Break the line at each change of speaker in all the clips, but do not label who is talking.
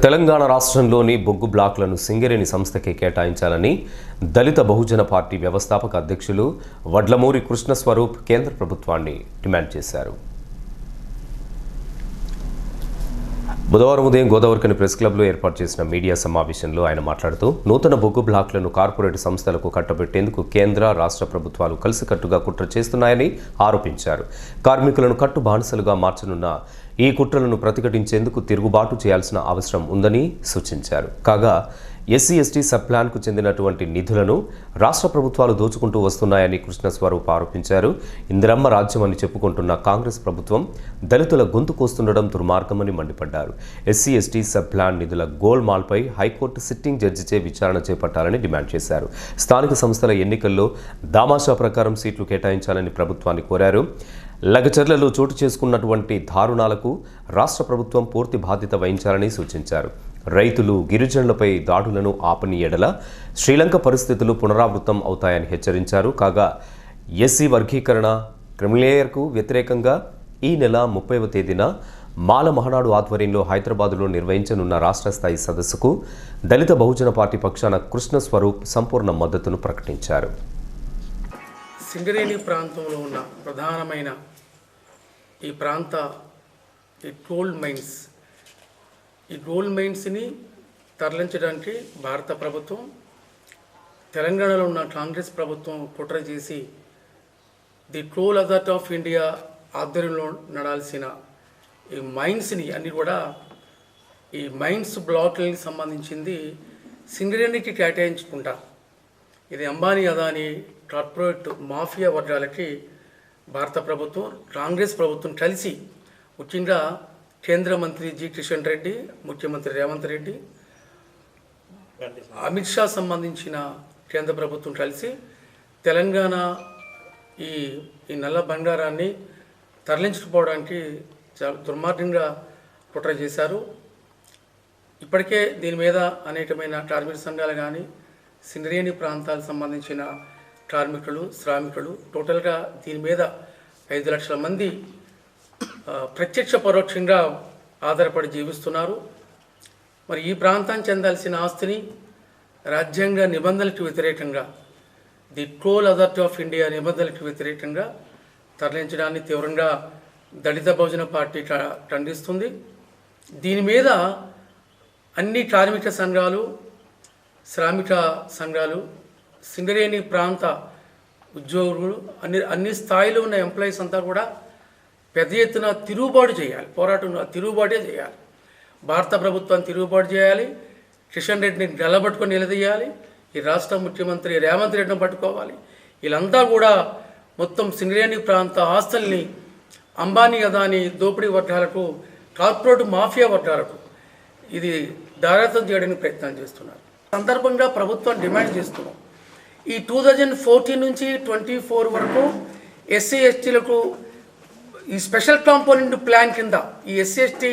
తెలంగాణ రాష్ట్రంలోని బొగ్గు బ్లాక్లను సింగరేణి సంస్థకే కేటాయించాలని దళిత బహుజన పార్టీ వ్యవస్థాపక అధ్యక్షులు వడ్లమూరి కృష్ణస్వరూప్ కేంద్ర ప్రభుత్వాన్ని డిమాండ్ చేశారు. బుధవారం ఉదయం గోదావరికని ప్రెస్ క్లబ్లో ఏర్పాటు చేసిన మీడియా సమావేశంలో ఆయన మాట్లాడుతూ నూతన బొగ్గు బ్లాక్లను కార్పొరేట్ సంస్థలకు కట్టబెట్టేందుకు కేంద్ర రాష్ట్ర ప్రభుత్వాలు కలిసికట్టుగా కుట్ర చేస్తున్నాయని ఆరోపించారు. కార్మికులను కట్టు బానిసలుగా మార్చనున్న ఈ కుట్రలను ప్రతిఘటించేందుకు తిరుగుబాటు చేయాల్సిన అవసరం ఉందని సూచించారు. కాగా ఎస్సీ ఎస్టీ సబ్ప్లాన్కు చెందినటువంటి నిధులను రాష్ట్ర ప్రభుత్వాలు దోచుకుంటూ వస్తున్నాయని కృష్ణస్వరూప్ ఆరోపించారు. ఇందిరమ్మ రాజ్యం అని చెప్పుకుంటున్న కాంగ్రెస్ ప్రభుత్వం దళితుల గొంతు కోస్తుండడం దుర్మార్గమని మండిపడ్డారు. ఎస్సీ ఎస్టీ సబ్ప్లాన్ నిధుల గోల్మాల్పై హైకోర్టు సిట్టింగ్ జడ్జిచే విచారణ చేపట్టాలని డిమాండ్ చేశారు. స్థానిక సంస్థల ఎన్నికల్లో దామాషా ప్రకారం సీట్లు కేటాయించాలని ప్రభుత్వాన్ని కోరారు. లగచర్లలో చోటు చేసుకున్నటువంటి దారుణాలకు రాష్ట్ర ప్రభుత్వం పూర్తి బాధ్యత వహించాలని సూచించారు. రైతులు గిరిజనులపై దాడులను ఆపని ఎడల శ్రీలంక పరిస్థితులు పునరావృతం అవుతాయని హెచ్చరించారు. కాగా ఎస్సీ వర్గీకరణ క్రిమిలేయర్కు వ్యతిరేకంగా ఈ నెల ముప్పైవ తేదీన మాల మహనాడు ఆధ్వర్యంలో హైదరాబాదులో నిర్వహించనున్న రాష్ట్ర స్థాయి సదస్సుకు దళిత బహుజన పార్టీ పక్షాన కృష్ణ స్వరూప్ సంపూర్ణ మద్దతును ప్రకటించారు.
సింగరేణి ప్రాంతంలో ఉన్న ప్రధానమైన ఈ ప్రాంత ఈ గోల్డ్ మైన్స్ ఈ గోల్డ్ మైన్స్ని తరలించడానికి భారత ప్రభుత్వం తెలంగాణలో ఉన్న కాంగ్రెస్ ప్రభుత్వం కుట్ర చేసి the coal authority of India ఆధ్వర్యంలో నడాల్సిన ఈ మైన్స్ని అన్ని కూడా ఈ మైన్స్ బ్లాక్లకి సంబంధించింది సింగరేణికి కేటాయించుకుంటా. ఇది అంబానీ అదాని కార్పొరేట్ మాఫియా వర్గాలకి భారత ప్రభుత్వం కాంగ్రెస్ ప్రభుత్వం కలిసి ముఖ్యంగా కేంద్ర మంత్రి జి కిషన్ రెడ్డి ముఖ్యమంత్రి రేవంత్ రెడ్డి అమిత్ షా సంబంధించిన కేంద్ర ప్రభుత్వం కలిసి తెలంగాణ ఈ ఈ నల్ల బంగారాన్ని తరలించుకుపోవడానికి చాలా దుర్మార్గంగా కుట్ర చేశారు. ఇప్పటికే దీని మీద అనేకమైన కార్మిక సంఘాలు కానీ సింగరేణి ప్రాంతాలకు సంబంధించిన కార్మికులు శ్రామికులు టోటల్గా దీని మీద ఐదు లక్షల మంది ప్రత్యక్ష పరోక్షంగా ఆధారపడి జీవిస్తున్నారు. మరి ఈ ప్రాంతాన్ని చెందాల్సిన ఆస్తిని రాజ్యాంగ నిబంధనలకు వ్యతిరేకంగా the coal authority of India నిబంధనలకు వ్యతిరేకంగా తరలించడాన్ని తీవ్రంగా దళిత బహుజన పార్టీ ఖండిస్తుంది. దీని మీద అన్ని కార్మిక సంఘాలు శ్రామిక సంఘాలు సింగరేణి ప్రాంత ఉద్యోగులు అన్ని అన్ని స్థాయిలో ఉన్న ఎంప్లాయీస్ అంతా కూడా పెద్ద ఎత్తున తిరుగుబాటు చేయాలి. పోరాటం తిరుగుబాటే చేయాలి. భారత ప్రభుత్వం తిరుగుబాటు చేయాలి. కిషన్ రెడ్డిని నిలబట్టుకొని నిలదీయాలి. ఈ రాష్ట్ర ముఖ్యమంత్రి రేవంత్ రెడ్డిని పట్టుకోవాలి. వీళ్ళంతా కూడా మొత్తం సింగరేణి ప్రాంత ఆస్తుల్ని అంబానీ అదాని దోపిడీ వర్గాలకు కార్పొరేట్ మాఫియా వర్గాలకు ఇది దారాతం చేయడానికి ప్రయత్నం చేస్తున్నారు. సందర్భంగా ప్రభుత్వం డిమాండ్ చేస్తున్నాం. ఈ టూ థౌజండ్ ఫోర్టీన్ నుంచి ట్వంటీ ఫోర్ వరకు ఎస్సీ ఎస్టీలకు ఈ స్పెషల్ కాంపోనెంట్ ప్లాన్ కింద ఈ ఎస్సీ ఎస్టీ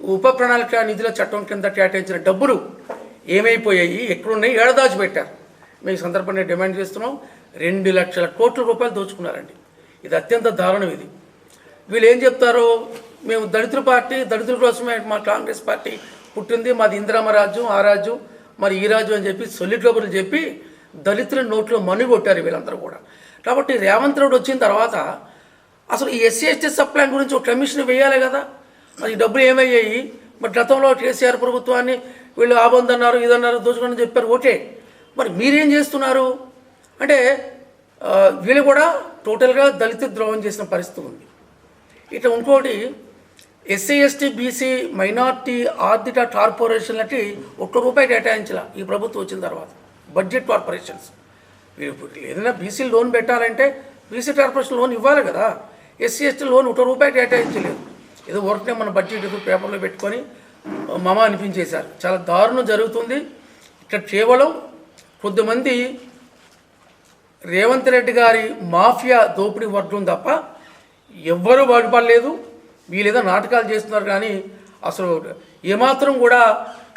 ఉప ప్రణాళిక నిధుల చట్టం కింద కేటాయించిన డబ్బులు ఏమైపోయాయి ఎక్కడున్నాయి ఏడదాచి పెట్టారు మేము సందర్భంగా డిమాండ్ చేస్తున్నాం. రెండు లక్షల కోట్ల రూపాయలు దోచుకున్నారండి. ఇది అత్యంత దారుణం ఇది. వీళ్ళు ఏం చెప్తారు మేము దళితుల పార్టీ దళితుల కోసమే మా కాంగ్రెస్ పార్టీ పుట్టింది. మాది ఇందిరామ రాజ్యం ఆ రాజ్యం మరి ఈ రాజ్యం అని చెప్పి సొల్లి కబుర్లు చెప్పి దళితుల నోట్లో మను కొట్టారు వీళ్ళందరూ కూడా. కాబట్టి రేవంత్ రెడ్డి వచ్చిన తర్వాత అసలు ఈ ఎస్సీ ఎస్టీ సబ్ ప్లాన్ గురించి ఒక కమిషన్ వేయాలి కదా? మరి ఈ డబ్బులు ఏమయ్యాయి? మరి గతంలో కేసీఆర్ ప్రభుత్వాన్ని వీళ్ళు ఆబందన్నారు ఇదన్నారు దోచుకొని చెప్పారు. ఓకే. మరి మీరేం చేస్తున్నారు? అంటే వీళ్ళు కూడా టోటల్గా దళిత ద్రోహం చేసిన పరిస్థితి ఉంది. ఇట్లా ఇంకోటి ఎస్సీ ఎస్టీ బీసీ మైనార్టీ ఆర్థిక కార్పొరేషన్లకి ఒక్క రూపాయి కేటాయించాల ఈ ప్రభుత్వం వచ్చిన తర్వాత. Budget corporations. ఏదైనా బీసీ లోన్ పెట్టాలంటే బీసీ కార్పొరేషన్ లోన్ ఇవ్వాలి కదా. ఎస్సీ ఎస్టీ లోన్ ఒక రూపాయి కేటాయించలేదు. ఏదో వర్క్నే మన బడ్జెట్ ఏదో పేపర్లో పెట్టుకొని మమ అనిపించేశారు. చాలా దారుణం జరుగుతుంది. ఇక్కడ కేవలం కొద్దిమంది రేవంత్ రెడ్డి గారి మాఫియా దోపిడీ వర్గం తప్ప ఎవ్వరూ బాగుపడలేదు. వీళ్ళేదో నాటకాలు చేస్తున్నారు కానీ అసలు ఏమాత్రం కూడా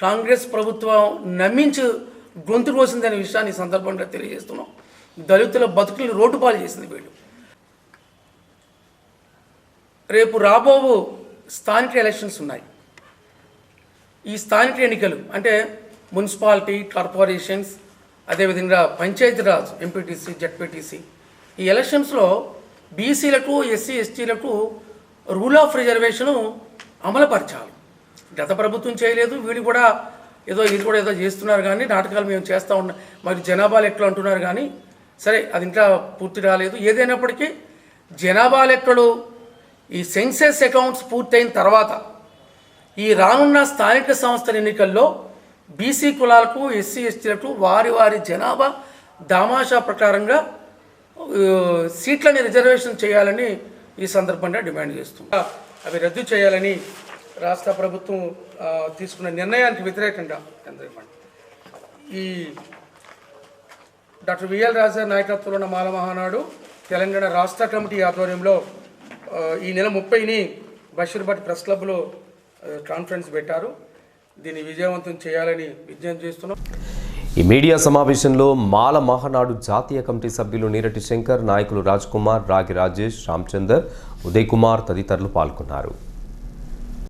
కాంగ్రెస్ ప్రభుత్వం నమ్మించి గొంతు కోసిందనే విషయాన్ని సందర్భంగా తెలియజేస్తున్నాం. దళితుల బతుకులు రోడ్డు పాలు చేసింది వీళ్ళు. రేపు రాబోవు స్థానిక ఎలక్షన్స్ ఉన్నాయి. ఈ స్థానిక ఎన్నికలు అంటే మున్సిపాలిటీ కార్పొరేషన్స్ అదేవిధంగా పంచాయతీరాజ్ ఎంపీటీసీ జడ్పీటీసీ ఈ ఎలక్షన్స్లో బీసీలకు ఎస్సీ ఎస్టీలకు రూల్ ఆఫ్ రిజర్వేషను అమలుపరచాలి. గత ప్రభుత్వం చేయలేదు వీళ్ళు కూడా ఏదో ఇది కూడా ఏదో చేస్తున్నారు కానీ నాటకాలు మేము చేస్తూ ఉన్నాం మరి జనాభా లెక్కలు అంటున్నారు కానీ సరే అది ఇంకా పూర్తి రాలేదు. ఏదైనప్పటికీ జనాభా లెక్కలు ఈ సెన్సెస్ అకౌంట్స్ పూర్తయిన తర్వాత ఈ రానున్న స్థానిక సంస్థల ఎన్నికల్లో బీసీ కులాలకు ఎస్సీ ఎస్టీలకు వారి వారి జనాభా దామాషా ప్రకారంగా సీట్లని రిజర్వేషన్ చేయాలని ఈ సందర్భంగా డిమాండ్ చేస్తుంది అవి రద్దు చేయాలని రాష్ట్ర ప్రభుత్వం తీసుకున్న నిర్ణయానికి వ్యతిరేకంగా ఈ డాక్టర్ విఎల్ రాజా నాయకత్వంలో ఉన్న మాల మహానాడు తెలంగాణ రాష్ట్ర కమిటీ ఆధ్వర్యంలో ఈ నెల ముప్పైని బషీర్బాట్ ప్రెస్ క్లబ్లో కాన్ఫరెన్స్ పెట్టారు. దీన్ని విజయవంతం చేయాలని విజ్ఞప్తి చేస్తున్నాం.
ఈ మీడియా సమావేశంలో మాల మహానాడు జాతీయ కమిటీ సభ్యులు నీరటి శంకర్ నాయకులు రాజ్కుమార్ రాగి రాజేష్ రామచందర్ ఉదయ్ కుమార్ తదితరులు పాల్గొన్నారు.